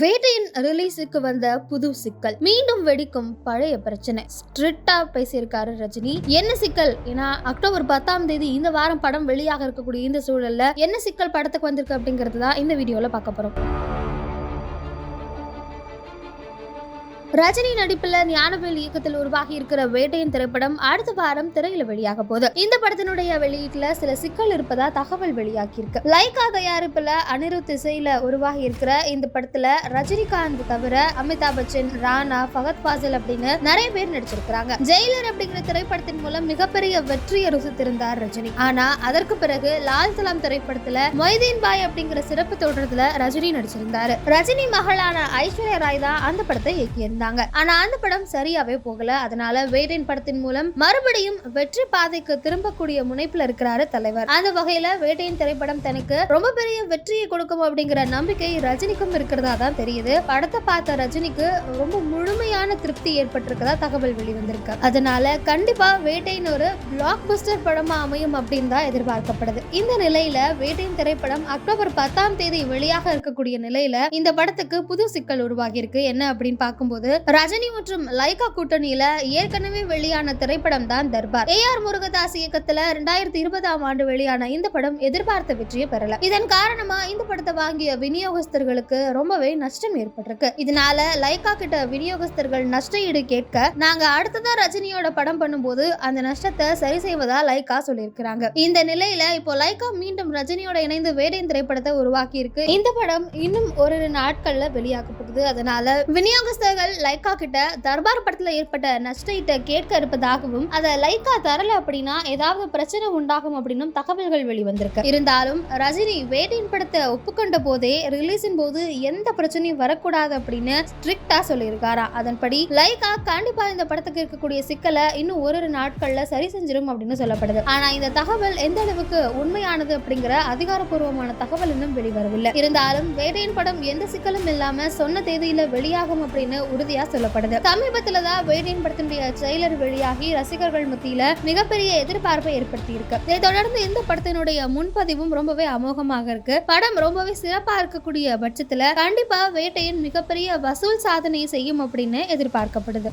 வேட்டையின் ரிலீஸுக்கு வந்த புது சிக்கல். மீண்டும் வெடிக்கும் பழைய பிரச்சனை. ஸ்ட்ரிக்டா பேசியிருக்காரு ரஜினி. என்ன சிக்கல்? ஏன்னா அக்டோபர் பத்தாம் தேதி இந்த வாரம் படம் வெளியாக இருக்கக்கூடிய இந்த சூழல்ல என்ன சிக்கல் படத்துக்கு வந்திருக்கு அப்படிங்கிறது தான் இந்த வீடியோல பார்க்க போறோம். ரஜினி நடிப்பில் ஞானவேல் இயக்கத்தில் உருவாகி இருக்கிற வேட்டையின் திரைப்படம் அடுத்த வாரம் திரையில வெளியாக போகுது. இந்த படத்தினுடைய வெளியீட்டுல சில சிக்கல் இருப்பதா தகவல் வெளியாகி இருக்கு. லைகா தயாரிப்புல அனிருத் இசையில உருவாகி இருக்கிற இந்த படத்துல ரஜினிகாந்த் தவிர அமிதாப் பச்சன் ராணா ஃபகத் பாசில் அப்படின்னு நிறைய பேர் நடிச்சிருக்கிறாங்க. ஜெயிலர் அப்படிங்கிற திரைப்படத்தின் மூலம் மிகப்பெரிய வெற்றியை ருசித்திருந்தார் ரஜினி. ஆனா அதற்கு பிறகு லால் சலாம் திரைப்படத்துல மொய்தீன் பாய் அப்படிங்கிற சிறப்பு தோற்றத்துல ரஜினி நடிச்சிருந்தாரு. ரஜினி மகளான ஐஸ்வர்யா ராய் தான் அந்த படத்தை இயக்கியிருந்தாங்க ஆனா அந்த படம் சரியாவே போகல. அதனால வேடன் படத்தின் மூலம் மறுபடியும் வெற்றி பாதைக்கு திரும்பக்கூடிய முனைப்புல இருக்கிறாரு தலைவர். அந்த வகையில வேட்டையின் திரைப்படம் தனக்கு ரொம்ப பெரிய வெற்றியை கொடுக்கும் அப்படிங்கிற நம்பிக்கை ரஜினிக்கும் இருக்கிறதா தான் தெரியுது. படத்தை பார்த்த ரஜினிக்கு ரொம்ப முழுமையான திருப்தி ஏற்பட்டிருக்கதா தகவல் வெளிவந்திருக்கு. அதனால கண்டிப்பா வேட்டையின் ஒரு பிளாக் பஸ்டர் படமா அமையும் அப்படின்னு தான் எதிர்பார்க்கப்படுது. இந்த நிலையில வேட்டையின் திரைப்படம் அக்டோபர் பத்தாம் தேதி வெளியாக இருக்கக்கூடிய நிலையில இந்த படத்துக்கு புது சிக்கல் உருவாகி இருக்கு என்ன அப்படின்னு பார்க்கும்போது ரஜினி மற்றும் லைகா கூட்டணியில ஏற்கனவே வெளியான திரைப்படம் தான் தர்பார். ஏ ஆர் முருகதாஸ் இயக்கத்துல ரெண்டாயிரத்தி இருபதாம் ஆண்டு வெளியான இந்த படம் எதிர்பார்த்த வெற்றியை பெறல. இதன் காரணமா இந்த படத்தை வாங்கிய விநியோகஸ்தர்களுக்கு ரொம்பவே நஷ்டம் ஏற்பட்டிருக்கு. இதனால லைகா கிட்ட விநியோகஸ்தர்கள் நஷ்ட ஈடு கேட்க நாங்க அடுத்ததா ரஜினியோட படம் பண்ணும்போது அந்த நஷ்டத்தை சரி செய்வதா லைகா சொல்லியிருக்கிறாங்க. இந்த நிலையில இப்போ லைகா மீண்டும் ரஜினியோட இணைந்து வேடையின் திரைப்படத்தை உருவாக்கி இருக்கு இந்த படம் இன்னும் ஒரு நாட்கள்ல வெளியாகப்படுது அதனால விநியோகஸ்தர்கள் லைகா கிட்ட தர்பார் படத்துல ஏற்பட்ட நஷ்டத்தை கேட்க இருப்பதாகவும் அதை லைகா தரல அப்படின்னா ஏதாவது பிரச்சனை உண்டாகும் அப்படின்னும் தகவல்கள் வெளிவந்திருக்கு. இருந்தாலும் ரஜினி வேட்டையின் படத்தை ஒப்புக்கொண்ட போதே ரிலீஸின் போது எந்த பிரச்சனையும் வரக்கூடாது அப்படின்னு ஸ்ட்ரிக்டா சொல்லியிருக்காரா. அதன்படி லைகா கண்டிப்பா இந்த படத்துக்கு இருக்கக்கூடிய சிக்கலை இன்னும் ஒரு ஒரு நாட்கள்ல சரி செஞ்சிடும் அப்படின்னு சொல்லப்படுது. ஆனா இந்த தகவல் எந்த அளவுக்கு உண்மையானது அப்படிங்கிற அதிகாரப்பூர்வமான தகவல் இன்னும் வெளிவரவில்லை. இருந்தாலும் வேட்டையின் படம் எந்த சிக்கலும் இல்லாம சொன்ன தேதியில வெளியாகும் அப்படின்னு உறுதியா சொல்லப்படுது. சமீபத்துல தான் வேட்டையின் படத்தினுடைய ட்ரெய்லர் வெளியாகி ரசிகர்கள் மத்தியில மிகப்பெரிய எதிர்பார்ப்பை ஏற்படுத்தி இருக்கு இதை தொடர்ந்து இந்த படத்தினுடைய முன்பதிவும் ரொம்பவே அமோகமாக இருக்கு. படம் ரொம்பவே சிறப்பா இருக்கக்கூடிய பட்சத்துல கண்டிப்பா வேட்டையின் மிகப்பெரிய வசூல் சாதனையை செய்யும் அப்படின்னு எதிர்பார்க்கப்படுது.